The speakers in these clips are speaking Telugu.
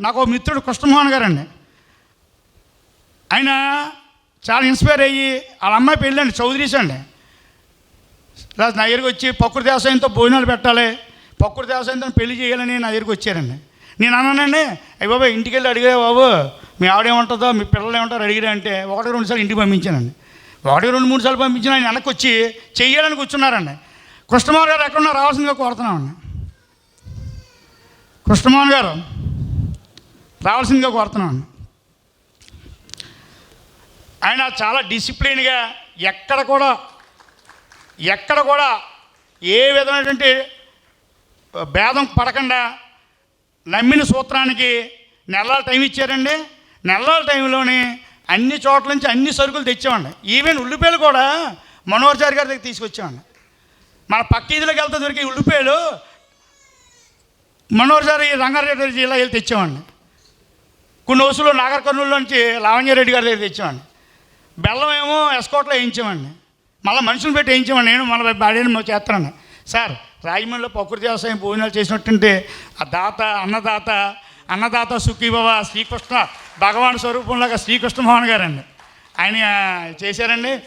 నాకు మిత్రుడు కృష్ణమోహన్ గారు అండి ఆయన చాలా ఇన్స్పైర్ అయ్యి వాళ్ళ అమ్మాయి పెళ్ళండి చౌదరీస్ అండి ఇలా నా దగ్గరికి వచ్చి పక్కుడు దేవసాయంతో భోజనాలు పెట్టాలి పక్కుడు దేవసాయంతో పెళ్ళి చేయాలని నా దగ్గరికి వచ్చారండి. నేను అన్నానండి అయ్యి బాబా ఇంటికి వెళ్ళి అడిగా బాబు? మీ ఆవిడేముంటుందో మీ పిల్లలు ఏమంటారో అడిగిరా అంటే ఒకటి రెండు సార్లు ఇంటికి పంపించానండి. ఒకటి రెండు మూడు సార్లు పంపించిన ఆయన వెనక్కి వచ్చి చెయ్యాలని కూర్చున్నారండి. కృష్ణమోహన్ గారు ఎక్కడున్నా రావాల్సిందిగా కోరుతున్నామండి. కృష్ణమోహన్ గారు రావాల్సిందిగా కోరుతున్నాను. ఆయన చాలా డిసిప్లిన్గా ఎక్కడ కూడా ఎక్కడ కూడా ఏ విధమైనటువంటి భేదం పడకుండా నమ్మిన సూత్రానికి నెలల టైం ఇచ్చారండి. నెలల టైంలోని అన్ని చోట్ల నుంచి అన్ని సరుకులు తెచ్చామండి ఈవెన్ ఉల్లిపాయలు కూడా మనోహర్చారి గారి దగ్గర తీసుకొచ్చామండి మన పక్క ఇదిలోకి వెళ్తే దొరికే ఉల్లిపాయలు మనోహర్చారి రంగారెడ్డి జిల్లా వెళ్ళి తెచ్చామండి కొన్ని రోజులు నాగర్ కర్నూలు నుంచి లావణ్యారెడ్డి గారి దగ్గర తెచ్చామండి బెల్లం ఏమో ఎస్కోట్లో వేయించామండి మళ్ళీ మనుషులు పెట్టి వేయించామండి నేను మన బాడీని చేస్తానండి సార్ రాజమండ్రిలో ప్రకృతి వ్యవసాయం భోజనాలు చేసినట్టుంటే ఆ దాత అన్నదాత అన్నదాత సుఖీభవ శ్రీకృష్ణ భగవాన్ స్వరూపంలాగా శ్రీకృష్ణ మోహన్ గారండి. ఆయన చేశారండి.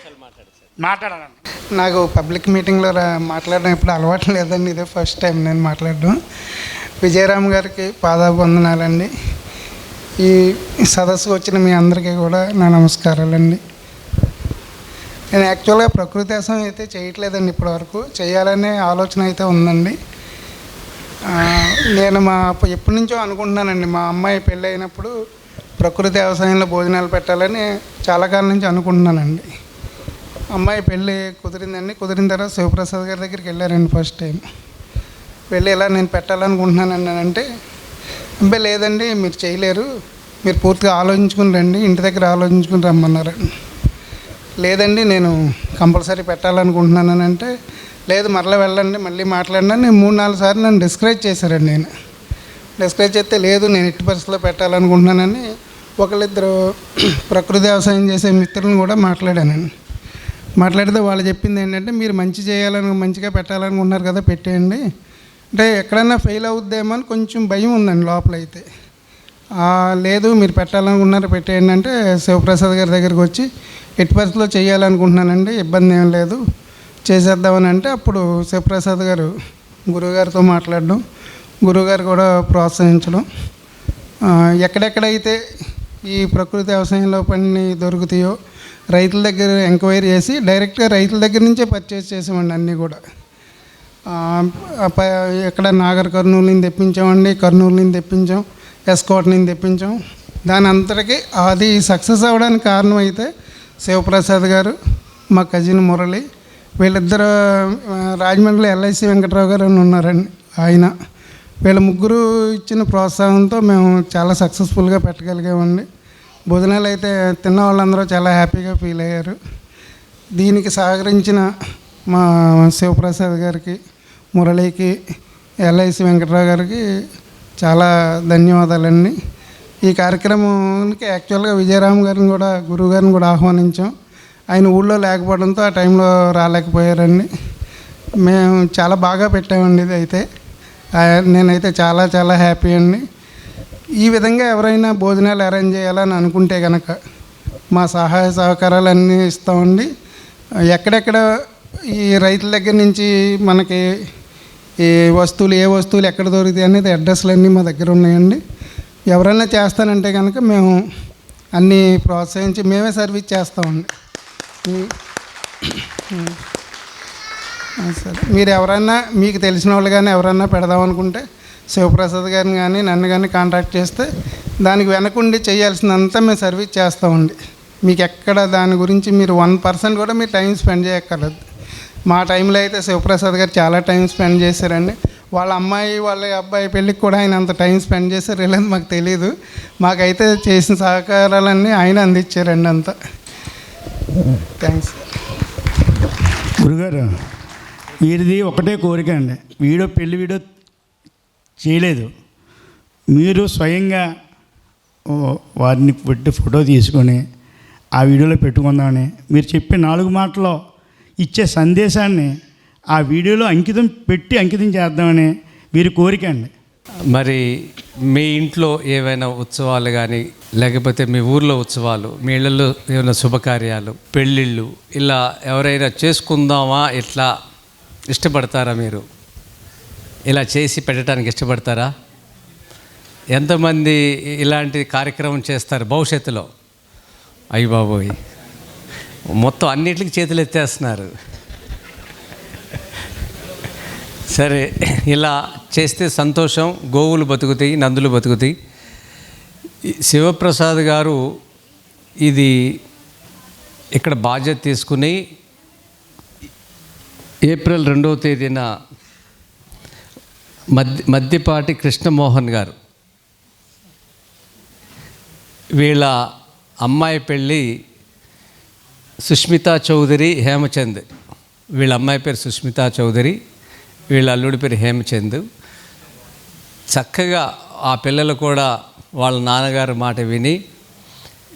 మాట్లాడాలండి. నాకు పబ్లిక్ మీటింగ్లో మాట్లాడడం ఇప్పుడు అలవాటు లేదండి. ఇదే ఫస్ట్ టైం నేను మాట్లాడడం. విజయరామ్ గారికి పాదాబంధనాలండి ఈ సదస్సు వచ్చిన మీ అందరికీ కూడా నా నమస్కారాలండి. నేను యాక్చువల్గా ప్రకృతి వ్యవసాయం అయితే చేయట్లేదండి ఇప్పటివరకు. చేయాలనే ఆలోచన అయితే ఉందండి. నేను మా ఎప్పటి నుంచో అనుకుంటున్నానండి. మా అమ్మాయి పెళ్ళి అయినప్పుడు ప్రకృతి వ్యవసాయంలో భోజనాలు పెట్టాలని చాలా కాలం నుంచి అనుకుంటున్నానండి. అమ్మాయి పెళ్ళి కుదిరిందండి. కుదిరిన తర్వాత శివప్రసాద్ గారి దగ్గరికి వెళ్ళారండి ఫస్ట్ టైం. వెళ్ళి ఇలా నేను పెట్టాలనుకుంటున్నానండి అంటే అంటే అబ్బాయి లేదండి మీరు చేయలేరు. మీరు పూర్తిగా ఆలోచించుకుని రండి ఇంటి దగ్గర ఆలోచించుకుని రమ్మన్నారండి లేదండి నేను కంపల్సరీ పెట్టాలనుకుంటున్నాను అని అంటే లేదు మరలా వెళ్ళండి మళ్ళీ మాట్లాడినా నేను మూడు నాలుగు సార్లు నన్ను డిస్కరేజ్ చేశారండి నేను డిస్కరేజ్ చేస్తే లేదు నేను ఎట్టి పరిస్థితిలో పెట్టాలనుకుంటున్నానని ఒకళ్ళిద్దరు ప్రకృతి వ్యవసాయం చేసే మిత్రులను కూడా మాట్లాడానండి మాట్లాడితే వాళ్ళు చెప్పింది ఏంటంటే మీరు మంచి చేయాలని మంచిగా పెట్టాలనుకుంటున్నారు కదా పెట్టేయండి. అంటే ఎక్కడైనా ఫెయిల్ అవుద్దేమో అని కొంచెం భయం ఉందండి లోపల అయితే లేదు మీరు పెట్టాలనుకున్నారు పెట్టేయండి అంటే శివప్రసాద్ గారి దగ్గరికి వచ్చి ఎట్టి పరిస్థితిలో చేయాలనుకుంటున్నానండి ఇబ్బంది ఏం లేదు. చేసేద్దామని అంటే అప్పుడు శివప్రసాద్ గారు గురువుగారితో మాట్లాడడం గురువుగారు కూడా ప్రోత్సహించడం. ఎక్కడెక్కడైతే ఈ ప్రకృతి వ్యవసాయంలో పని దొరుకుతాయో రైతుల దగ్గర ఎంక్వైరీ చేసి డైరెక్ట్గా రైతుల దగ్గర నుంచే పర్చేస్ చేసామండి అన్నీ కూడా. ఇక్కడ నాగర్ కర్నూలు నుంచి తెప్పించామండి కర్నూలు నుంచి తెప్పించాం ఎస్కోట్ నుంచి తెప్పించాం. దాని అంతటికి అది సక్సెస్ అవ్వడానికి కారణం అయితే శివప్రసాద్ గారు మా కజిన్ మురళి వీళ్ళిద్దరు రాజమండ్రిలో ఎల్ఐసి వెంకట్రావు గారు అని ఉన్నారండి ఆయన. వీళ్ళ ముగ్గురు ఇచ్చిన ప్రోత్సాహంతో మేము చాలా సక్సెస్ఫుల్గా పెట్టగలిగామండి. భోజనాలు అయితే తిన్న వాళ్ళందరూ చాలా హ్యాపీగా ఫీల్ అయ్యారు. దీనికి సహకరించిన మా శివప్రసాద్ గారికి మురళికి ఎల్ఐసి వెంకట్రావు గారికి చాలా ధన్యవాదాలండి. ఈ కార్యక్రమానికి యాక్చువల్గా విజయరామ్ గారిని కూడా గురువు గారిని కూడా ఆహ్వానించాం. ఆయన ఊళ్ళో లేకపోవడంతో ఆ టైంలో రాలేకపోయారండి. మేము చాలా బాగా పెట్టామండి ఇది అయితే. నేనైతే చాలా చాలా హ్యాపీ అండి. ఈ విధంగా ఎవరైనా భోజనాలు అరేంజ్ చేయాలని అనుకుంటే కనుక మా సహాయ సహకారాలు అన్నీ ఇస్తామండి. ఎక్కడెక్కడ ఈ రైతుల దగ్గర నుంచి మనకి ఏ వస్తువులు ఏ వస్తువులు ఎక్కడ దొరుకుతాయి అనేది అడ్రస్లు అన్నీ మా దగ్గర ఉన్నాయండి. ఎవరైనా చేస్తానంటే కనుక మేము అన్నీ ప్రోత్సహించి మేమే సర్వీస్ చేస్తామండి. సరే. మీరు ఎవరైనా మీకు తెలిసిన వాళ్ళు కానీ ఎవరైనా పెడదాం అనుకుంటే శివప్రసాద్ గారిని కానీ నన్ను కానీ కాంటాక్ట్ చేస్తే దానికి వెనకుండి చేయాల్సినంత మేము సర్వీస్ చేస్తామండి. మీకు ఎక్కడ దాని గురించి మీరు వన్ పర్సెంట్ కూడా మీరు టైం స్పెండ్ చేయక్కర్లేదు. మా టైంలో అయితే శివప్రసాద్ గారు చాలా టైం స్పెండ్ చేశారండి. వాళ్ళ అమ్మాయి వాళ్ళ అబ్బాయి పెళ్ళికి కూడా ఆయన అంత టైం స్పెండ్ చేశారు లేదని మాకు తెలియదు మాకైతే చేసిన సహకారాలన్నీ ఆయన అందించారండి అంతా. థ్యాంక్స్ గురుగారు వీరిది ఒకటే కోరిక అండి. వీడియో పెళ్ళి వీడియో చేయలేదు. మీరు స్వయంగా వారిని పెట్టి ఫోటో తీసుకొని ఆ వీడియోలో పెట్టుకుందామని మీరు చెప్పే నాలుగు మాటలో ఇచ్చే సందేశాన్ని ఆ వీడియోలో అంకితం పెట్టి అంకితం చేద్దామని వీరి కోరిక అండి. మరి మీ ఇంట్లో ఏవైనా ఉత్సవాలు కానీ లేకపోతే మీ ఊర్లో ఉత్సవాలు మీ ఇళ్ళల్లో ఏమైనా శుభకార్యాలు పెళ్ళిళ్ళు ఇలా ఎవరైనా చేసుకుందామా ఇట్లా ఇష్టపడతారా మీరు? ఇలా చేసి పెట్టడానికి ఇష్టపడతారా? ఎంతమంది ఇలాంటి కార్యక్రమం చేస్తారు భవిష్యత్తులో? అయ్యి బాబోయ్. మొత్తం అన్నిటికి చేతులు ఎత్తేస్తున్నారు. సరే ఇలా చేస్తే సంతోషం గోవులు బతుకుతాయి నందులు బతుకుతాయి. శివప్రసాద్ గారు ఇది ఇక్కడ బాధ్యత తీసుకుని ఏప్రిల్ రెండవ తేదీన మధ్య మద్దిపాటి కృష్ణమోహన్ గారు వీళ్ళ అమ్మాయి పెళ్ళి సుష్మితా చౌదరి హేమచంద్. వీళ్ళ అమ్మాయి పేరు సుష్మితా చౌదరి వీళ్ళ అల్లుడి పేరు హేమచంద్. చక్కగా ఆ పిల్లలు కూడా వాళ్ళ నాన్నగారి మాట విని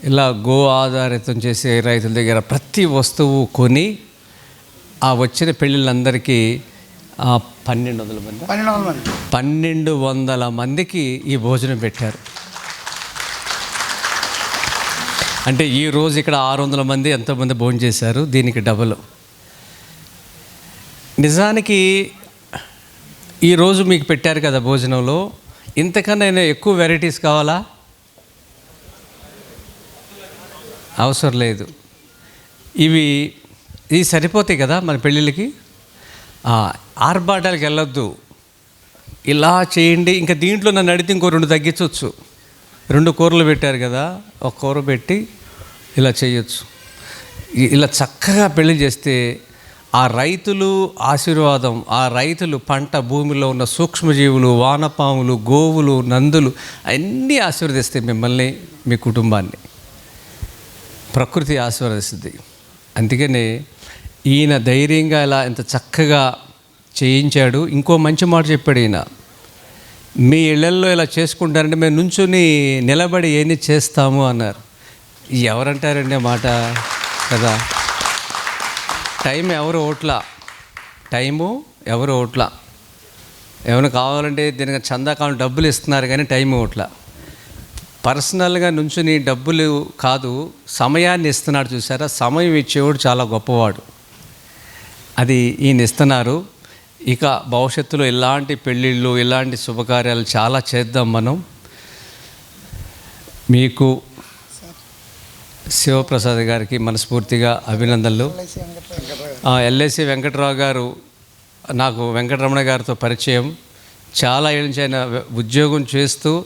ఇలా గో ఆధారితం చేసే రైతుల దగ్గర ప్రతి వస్తువు కొని ఆ వచ్చిన పెళ్ళిళ్ళందరికీ పన్నెండు వందల మంది. పన్నెండు వందల మందికి ఈ భోజనం పెట్టారు. అంటే ఈ రోజు ఇక్కడ ఆరు వందల మంది ఎంతోమంది భోజనం చేశారు? దీనికి డబుల్. నిజానికి ఈరోజు మీకు పెట్టారు కదా భోజనంలో? ఇంతకన్నా ఎక్కువ వెరైటీస్ కావాలా? అవసరం లేదు. ఇవి ఇవి సరిపోతాయి కదా మన పెళ్ళిళ్ళకి? ఆర్భాటాలకు వెళ్ళొద్దు. ఇలా చేయండి. ఇంకా దీంట్లో నన్ను అడిగితే ఇంకో రెండు తగ్గించవచ్చు రెండు కూరలు పెట్టారు కదా ఒక కూర పెట్టి ఇలా చేయొచ్చు. ఇలా చక్కగా పెళ్ళి చేస్తే ఆ రైతులు ఆశీర్వాదం ఆ రైతులు పంట భూమిలో ఉన్న సూక్ష్మజీవులు వానపాములు గోవులు నందులు అన్నీ ఆశీర్వదిస్తాయి మిమ్మల్ని మీ కుటుంబాన్ని. ప్రకృతి ఆశీర్వదిస్తుంది. అందుకనే ఈయన ధైర్యంగా ఇలా ఇంత చక్కగా చేయించాడు. ఇంకో మంచి మాట చెప్పాడు ఈయన. మీ ఇళ్ళల్లో ఇలా చేసుకుంటారంటే మేము నుంచుని నిలబడి ఏమి చేస్తాము అన్నారు. ఎవరంటారండి మాట? కదా. టైం ఎవరు ఓట్ల? టైము ఎవరు ఓట్ల? ఏమైనా కావాలంటే దీనికి చందా కావాలి డబ్బులు ఇస్తున్నారు కానీ టైం ఓట్ల. పర్సనల్గా నుంచుని డబ్బులు కాదు సమయాన్ని ఇస్తున్నాడు చూసారా? సమయం ఇచ్చేవాడు చాలా గొప్పవాడు. అది ఈయన ఇస్తున్నారు. ఇక భవిష్యత్తులో ఇలాంటి పెళ్ళిళ్ళు ఇలాంటి శుభకార్యాలు చాలా చేద్దాం మనం. మీకు శివప్రసాద్ గారికి మనస్ఫూర్తిగా అభినందనలు. ఎల్ఐసి వెంకటరావు గారు నాకు వెంకటరమణ గారితో పరిచయం. చాలా ఏళ్ళ నుంచి ఆయన ఉద్యోగం చేస్తూ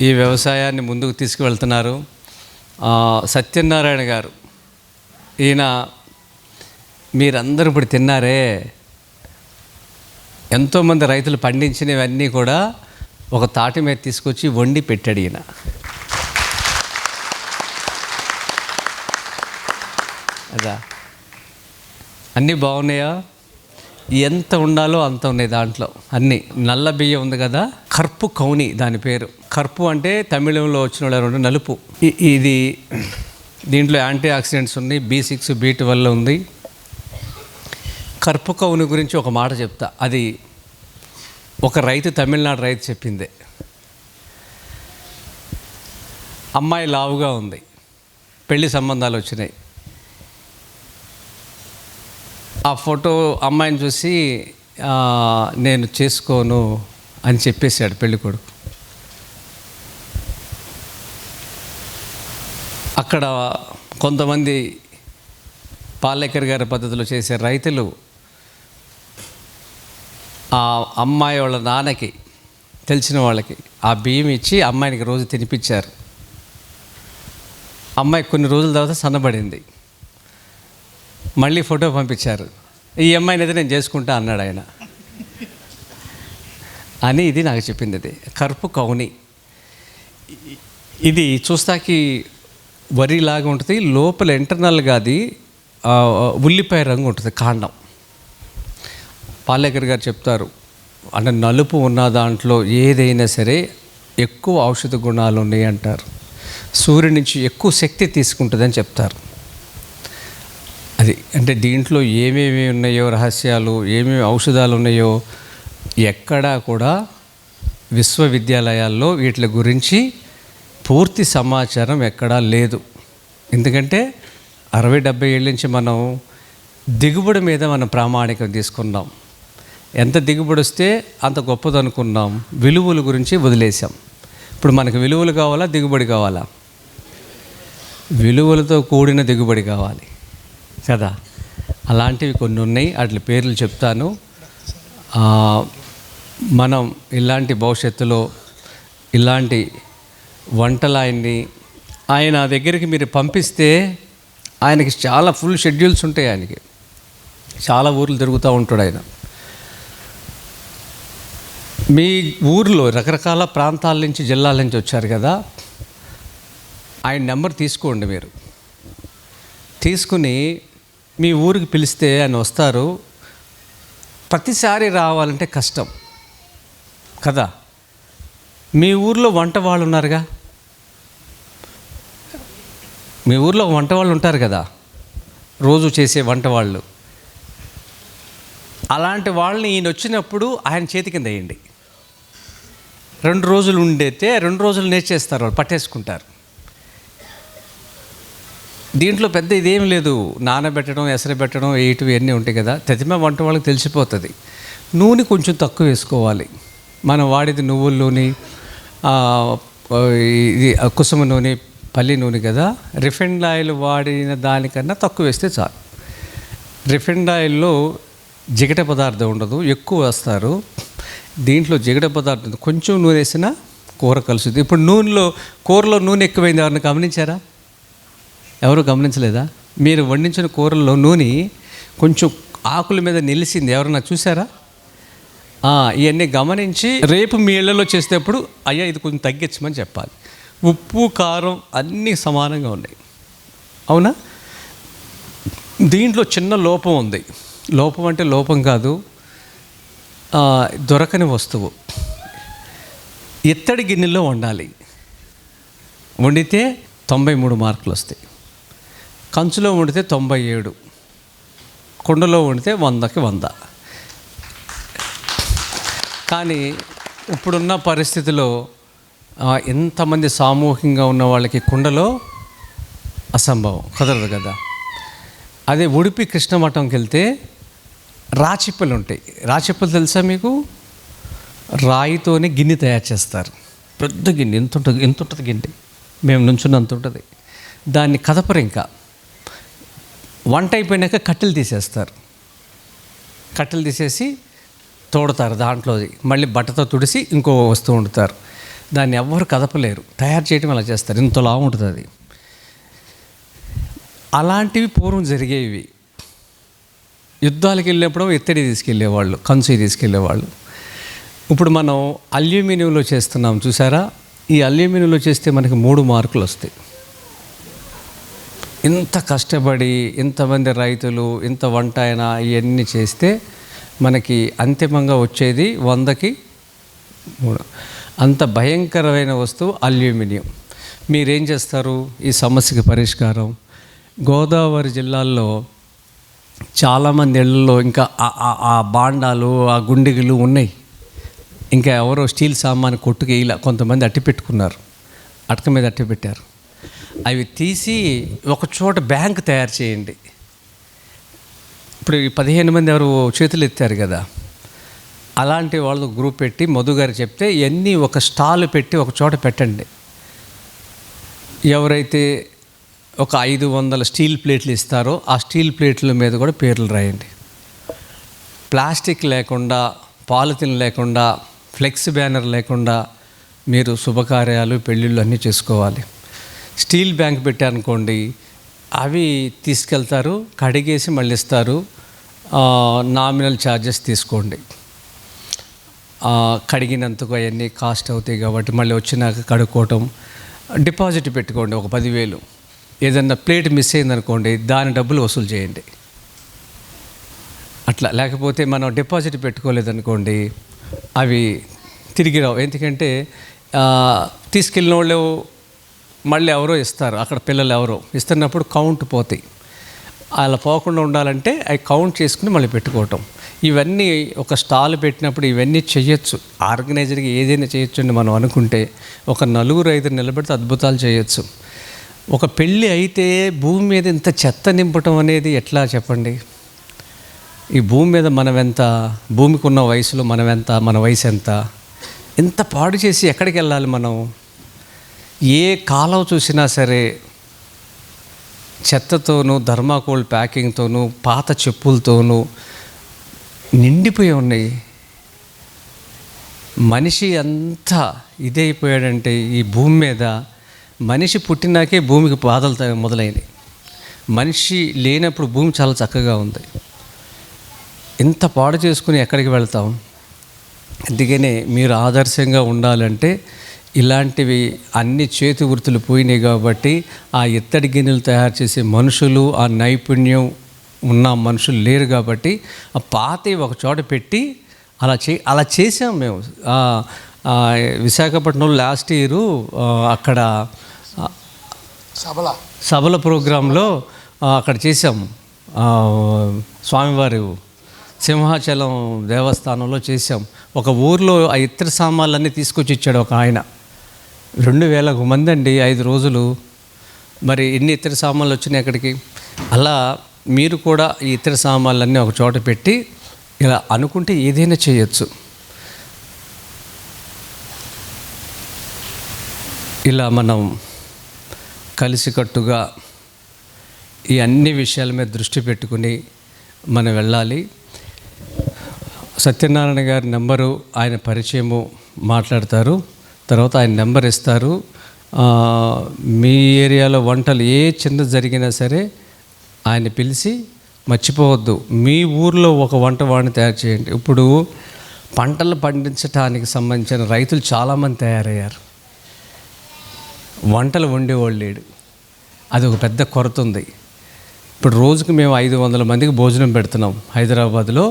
ఈ వ్యవసాయాన్ని ముందుకు తీసుకువెళ్తున్నారు. సత్యనారాయణ గారు ఈయన మీరందరూ ఇప్పుడు తిన్నారే. ఎంతోమంది రైతులు పండించినవన్నీ కూడా ఒక తాటి మీద తీసుకొచ్చి వండి పెట్టాడు ఈయన. అదా. అన్నీ బాగున్నాయా? ఎంత ఉండాలో అంత ఉన్నాయి దాంట్లో. అన్నీ. నల్ల బియ్యం ఉంది కదా కర్పు కౌని దాని పేరు. కర్పు అంటే తమిళంలో వచ్చిన వాళ్ళు రెండు నలుపు. ఇది దీంట్లో యాంటీ ఆక్సిడెంట్స్ ఉన్నాయి బీ సిక్స్ బీ ట్వెల్వ్ ఉంది. కర్పు కౌని గురించి ఒక మాట చెప్తా. అది ఒక రైతు తమిళనాడు రైతు చెప్పిందే. అమ్మాయి లావుగా ఉంది. పెళ్ళి సంబంధాలు వచ్చినాయి. ఆ ఫోటో అమ్మాయిని చూసి నేను చేసుకోను అని చెప్పేశాడు పెళ్ళి కొడుకు. అక్కడ కొంతమంది పాలేకర్ గారి పద్ధతిలో చేసే రైతులు ఆ అమ్మాయి వాళ్ళ నాన్నకి తెలిసిన వాళ్ళకి ఆ బియ్యం ఇచ్చి అమ్మాయినికి రోజు తినిపించారు. అమ్మాయి కొన్ని రోజుల తర్వాత సన్నబడింది. మళ్ళీ ఫోటో పంపించారు. ఈ అమ్మాయిని అయితే నేను చేసుకుంటా అన్నాడు ఆయన. అని ఇది నాకు చెప్పింది అది కరుపు కౌని. ఇది చూస్తాకి వరిలాగా ఉంటుంది లోపల ఇంటర్నల్గా అది ఉల్లిపాయ రంగు ఉంటుంది కాండం. పాలేకర్ గారు చెప్తారు అంటే నలుపు ఉన్న దాంట్లో ఏదైనా సరే ఎక్కువ ఔషధ గుణాలు ఉన్నాయి అంటారు సూర్యుడి నుంచి ఎక్కువ శక్తి తీసుకుంటుందని చెప్తారు. అది అంటే దీంట్లో ఏమేమి ఉన్నాయో రహస్యాలు ఏమేమి ఔషధాలు ఉన్నాయో ఎక్కడా కూడా విశ్వవిద్యాలయాల్లో వీటి గురించి పూర్తి సమాచారం ఎక్కడా లేదు. ఎందుకంటే అరవై డెబ్బై ఏళ్ళ నుంచి మనం దిగుబడి మీద మనం ప్రామాణికం తీసుకున్నాం. ఎంత దిగుబడి వస్తే అంత గొప్పది అనుకున్నాం. విలువల గురించి వదిలేసాం ఇప్పుడు మనకు విలువలు కావాలా దిగుబడి కావాలా? విలువలతో కూడిన దిగుబడి కావాలి. కదా? అలాంటివి కొన్ని ఉన్నాయి వాటి పేర్లు చెప్తాను. మనం ఇలాంటి భవిష్యత్తులో ఇలాంటి వంటలు ఆయన్ని ఆయన దగ్గరికి మీరు పంపిస్తే ఆయనకి చాలా ఫుల్ షెడ్యూల్స్ ఉంటాయి ఆయనకి. చాలా ఊర్లు తిరుగుతూ ఉంటాడు ఆయన. మీ ఊర్లో రకరకాల ప్రాంతాల నుంచి జిల్లాల నుంచి వచ్చారు కదా? ఆయన నెంబర్ తీసుకోండి మీరు. తీసుకుని మీ ఊరికి పిలిస్తే ఆయన వస్తారు. ప్రతిసారి రావాలంటే కష్టం. కదా? మీ ఊర్లో వంట వాళ్ళు ఉన్నారుగా? మీ ఊర్లో వంట వాళ్ళు ఉంటారు కదా? రోజు చేసే వంట వాళ్ళు. అలాంటి వాళ్ళని ఈయన వచ్చినప్పుడు ఆయన చేతి కింద వేయండి. రెండు రోజులు ఉండైతే రెండు రోజులు నేర్చేస్తారు వాళ్ళు పట్టేసుకుంటారు. దీంట్లో పెద్ద ఇదేం లేదు. నానబెట్టడం ఎసరబెట్టడం వేయటం ఇవన్నీ ఉంటాయి కదా. తతిమ వంట వాళ్ళకి తెలిసిపోతుంది. నూనె కొంచెం తక్కువ వేసుకోవాలి. మనం వాడేది నువ్వుల నూనె ఇది కుసుమ నూనె పల్లి నూనె కదా. రిఫైండ్ ఆయిల్ వాడిన దానికన్నా తక్కువ వేస్తే చాలు. రిఫైండ్ ఆయిల్లో జిగట పదార్థం ఉండదు. ఎక్కువ వేస్తారు. దీంట్లో జిగట పదార్థం కొంచెం నూనె వేసినా కూర కలుస్తుంది. ఇప్పుడు నూనెలో కూరలో నూనె ఎక్కువైంది ఎవరిని గమనించారా? ఎవరు గమనించలేదా? మీరు వండించిన కూరల్లో నూనె కొంచెం ఆకుల మీద నిలిచింది ఎవరన్నా చూసారా ఇవన్నీ గమనించి రేపు మీ ఇళ్ళలో చేసేటప్పుడు అయ్యా ఇది కొంచెం తగ్గించమని చెప్పాలి. ఉప్పు కారం అన్నీ సమానంగా ఉన్నాయి. అవునా? దీంట్లో చిన్న లోపం ఉంది. లోపం అంటే లోపం కాదు. దొరకని వస్తువు. ఇత్తడి గిన్నెలో వండాలి. వండితే తొంభై మూడు మార్కులు వస్తాయి. కంచులో వండితే తొంభై ఏడు కుండలో వండితే వందకి వంద. కానీ ఇప్పుడున్న పరిస్థితిలో ఎంతమంది సామూహికంగా ఉన్న వాళ్ళకి కుండలో అసంభవం కుదరదు కదా. అదే ఉడిపి కృష్ణమఠంకి వెళ్తే రాచిప్పలు ఉంటాయి. రాచిప్పలు తెలుసా మీకు? రాయితోనే గిన్నె తయారు చేస్తారు. పెద్ద గిన్నె ఎంత ఉంటుంది ఎంత ఉంటుంది గిన్నె? మేము నుంచున్నంత ఉంటుంది. దాన్ని కదపరు ఇంకా. వంట అయిపోయినాక కట్టెలు తీసేస్తారు. కట్టెలు తీసేసి తోడతారు దాంట్లో మళ్ళీ బట్టతో తుడిసి ఇంకో వస్తువు వండుతారు. దాన్ని ఎవ్వరు కదపలేరు. తయారు చేయడం అలా చేస్తారు? ఇంతలా ఉంటుంది అది. అలాంటివి పూర్వం జరిగేవి. యుద్ధాలకు వెళ్ళినప్పుడు ఇత్తడి తీసుకెళ్ళేవాళ్ళు కంచు తీసుకెళ్ళేవాళ్ళు. ఇప్పుడు మనం అల్యూమినియంలో చేస్తున్నాం చూసారా? ఈ అల్యూమినియంలో చేస్తే మనకి మూడు మార్కులు వస్తాయి. ఇంత కష్టపడి ఇంతమంది రైతులు ఇంత వంట అయినా ఇవన్నీ చేస్తే మనకి అంతిమంగా వచ్చేది వందకి మూడు. అంత భయంకరమైన వస్తువు అల్యూమినియం. మీరేం చేస్తారు ఈ సమస్యకి పరిష్కారం? గోదావరి జిల్లాల్లో చాలామంది ఇళ్ళల్లో ఇంకా ఆ- బాండాలు ఆ గుండిగలు ఉన్నాయి. ఇంకా ఎవరో స్టీల్ సామాన్ కొట్టుకి ఇలా కొంతమంది అట్టి పెట్టుకున్నారు అటక మీద అట్టి పెట్టారు అవి తీసి ఒక చోట బ్యాంక్ తయారు చేయండి. ఇప్పుడు ఈ పదిహేను మంది ఎవరు చేతులు ఎత్తారు కదా అలాంటి వాళ్ళు గ్రూప్ పెట్టి మధు గారు చెప్తే ఇవన్నీ ఒక స్టాల్ పెట్టి ఒక చోట పెట్టండి. ఎవరైతే ఒక ఐదు వందల స్టీల్ ప్లేట్లు ఇస్తారో ఆ స్టీల్ ప్లేట్ల మీద కూడా పేర్లు రాయండి. ప్లాస్టిక్ లేకుండా పాలిథిన్ లేకుండా ఫ్లెక్స్ బ్యానర్ లేకుండా మీరు శుభకార్యాలు పెళ్ళిళ్ళు అన్నీ చేసుకోవాలి. స్టీల్ బ్యాంక్ పెట్టారనుకోండి అవి తీసుకెళ్తారు కడిగేసి మళ్ళీ ఇస్తారు నామినల్ ఛార్జెస్ తీసుకోండి. కడిగినందుకు అవన్నీ కాస్ట్ అవుతాయి కాబట్టి మళ్ళీ వచ్చినాక కడుక్కోవటం. డిపాజిట్ పెట్టుకోండి ఒక పదివేలు. ఏదన్నా ప్లేట్ మిస్ అయిందనుకోండి దాని డబ్బులు వసూలు చేయండి. అట్లా లేకపోతే మనం డిపాజిట్ పెట్టుకోలేదనుకోండి అవి తిరిగి రావు. ఎందుకంటే తీసుకెళ్ళిన వాళ్ళు మళ్ళీ ఎవరో ఇస్తారు అక్కడ పిల్లలు ఎవరో. ఇస్తున్నప్పుడు కౌంట్ పోతాయి. అలా పోకుండా ఉండాలంటే అవి కౌంట్ చేసుకుని మళ్ళీ పెట్టుకోవటం. ఇవన్నీ ఒక స్టాల్ పెట్టినప్పుడు ఇవన్నీ చేయొచ్చు. ఆర్గనైజర్గా ఏదైనా చేయొచ్చు అని మనం అనుకుంటే ఒక నలుగురు ఐదు నిలబెడితే అద్భుతాలు చేయొచ్చు. ఒక పెళ్ళి అయితే భూమి మీద ఇంత చెత్త నింపటం అనేది ఎట్లా చెప్పండి? ఈ భూమి మీద మనం ఎంత భూమికి ఉన్న వయసులో మనం ఎంత మన వయసు ఎంత? ఎంత పాడు చేసి ఎక్కడికి వెళ్ళాలి మనం? ఏ కాలం చూసినా సరే చెత్తతోనూ ధర్మాకోల్ ప్యాకింగ్తోనూ పాత చెప్పులతోనూ నిండిపోయి ఉన్నాయి. మనిషి అంతా ఇదైపోయాడంటే ఈ భూమి మీద మనిషి పుట్టినాకే భూమికి బాధలు మొదలైనవి మనిషి లేనప్పుడు భూమి చాలా చక్కగా ఉంది. ఇంత పాడు చేసుకుని ఎక్కడికి వెళ్తాం? అందుకనే మీరు ఆదర్శంగా ఉండాలంటే ఇలాంటివి అన్ని చేతి వృత్తులు పోయినాయి కాబట్టి ఆ ఇత్తడి గిన్నెలు తయారు చేసే మనుషులు ఆ నైపుణ్యం ఉన్న మనుషులు లేరు కాబట్టి ఆ పాతవి ఒక చోట పెట్టి అలా చే అలా చేసాం మేము. విశాఖపట్నంలో లాస్ట్ ఇయరు అక్కడ ఆ, సభల ప్రోగ్రాంలో అక్కడ చేసాం. స్వామివారి సింహాచలం దేవస్థానంలో చేసాం. ఒక ఊర్లో ఆ ఇతర సామాన్లన్నీ తీసుకొచ్చి ఇచ్చాడు ఒక ఆయన. రెండు వేల మంది అండి ఐదు రోజులు. మరి ఎన్ని ఇతర సామాన్లు వచ్చినాయి అక్కడికి? అలా మీరు కూడా ఈ ఇతర సామాన్లన్నీ ఒక చోట పెట్టి ఇలా అనుకుంటే ఏదైనా చేయొచ్చు. ఇలా మనం కలిసికట్టుగా ఈ అన్ని విషయాల మీద దృష్టి పెట్టుకుని మనం వెళ్ళాలి. సత్యనారాయణ గారి నెంబరు ఆయన పరిచయము మాట్లాడతారు. తర్వాత ఆయన నెంబర్ ఇస్తారు. మీ ఏరియాలో వంటలు ఏ చిన్న జరిగినా సరే ఆయన పిలిచి మర్చిపోవద్దు. మీ ఊర్లో ఒక వంట వాడిని తయారు చేయండి. ఇప్పుడు పంటలు పండించడానికి సంబంధించిన రైతులు చాలామంది తయారయ్యారు. వంటలు వండేవాళ్ళు లేడు. అది ఒక పెద్ద కొరత ఉంది. ఇప్పుడు రోజుకి మేము ఐదు వందల మందికి భోజనం పెడుతున్నాం. హైదరాబాద్లో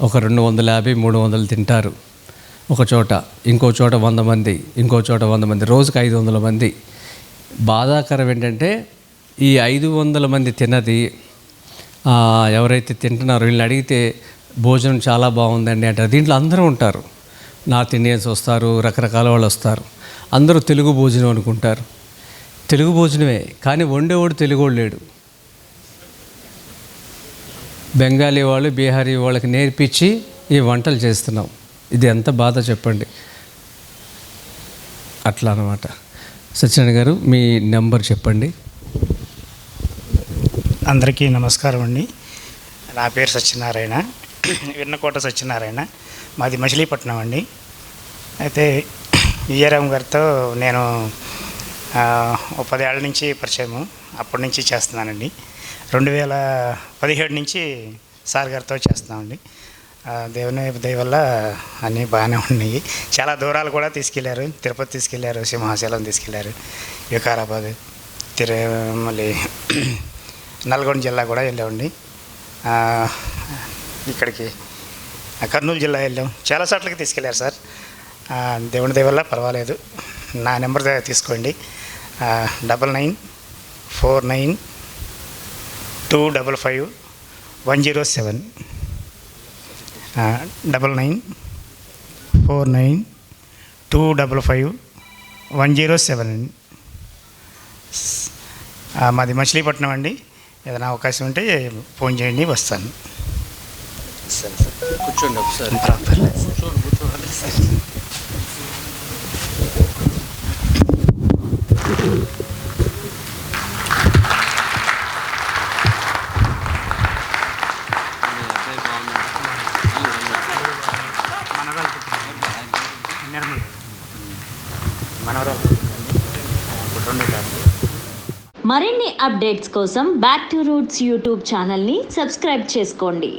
ఒక రెండు వందల యాభై మూడు వందలు తింటారు. ఒక చోట ఇంకో చోట వంద మంది ఇంకో చోట వంద మంది రోజుకి ఐదు వందల మంది. బాధాకరం ఏంటంటే ఈ ఐదు వందల మంది తిన్నది ఎవరైతే తింటున్నారో వీళ్ళని అడిగితే భోజనం చాలా బాగుందండి అంటారు. దీంట్లో అందరూ ఉంటారు. నార్త్ ఇండియన్స్ వస్తారు రకరకాల వాళ్ళు వస్తారు. అందరూ తెలుగు భోజనం అనుకుంటారు. తెలుగు భోజనమే కానీ వండేవాడు తెలుగోడు లేడు. బెంగాలీ వాళ్ళు బీహారీ వాళ్ళకి నేర్పించి ఈ వంటలు చేస్తున్నాం. ఇది ఎంత బాధ చెప్పండి. అట్లా అనమాట సత్యనారాయణ గారు మీ నెంబర్ చెప్పండి. అందరికీ నమస్కారం అండి. నా పేరు సత్యనారాయణ. విన్నకోట సత్యనారాయణ. మాది మచిలీపట్నం అండి. అయితే విజయరామ్ గారితో నేను ఆ, నుంచి పరిచయము. అప్పటి నుంచి చేస్తున్నానండి. రెండు వేల పదిహేడు నుంచి సార్ గారితో చేస్తున్నామండి. దేవుని దయ వల్ల అన్నీ బాగానే ఉన్నాయి. చాలా దూరాలు కూడా తీసుకెళ్ళారు. తిరుపతి తీసుకెళ్ళారు సింహాచలం తీసుకెళ్ళారు వికారాబాద్ తిరు మళ్ళీ నల్గొండ జిల్లా కూడా వెళ్ళామండి. ఇక్కడికి కర్నూలు జిల్లా వెళ్ళాం. చాలా చోట్లకి తీసుకెళ్ళారు సార్. దేవుని దయ వల్ల పర్వాలేదు. నా నెంబర్ తీసుకోండి. Double nine four nine two double five one zero seven. Double nine four nine two double five one zero seven. మాది మచిలీపట్నం అండి. ఏదైనా అవకాశం ఉంటే ఫోన్ చేయండి వస్తాను. సరే సార్ కూర్చోండి ఒకసారి పర్వాలేదు. మనవరాలు అప్డేట్స్ కోసం బ్యాక్ టు రూట్స్ యూట్యూబ్ ఛానల్ని సబ్స్క్రైబ్ చేసుకోండి.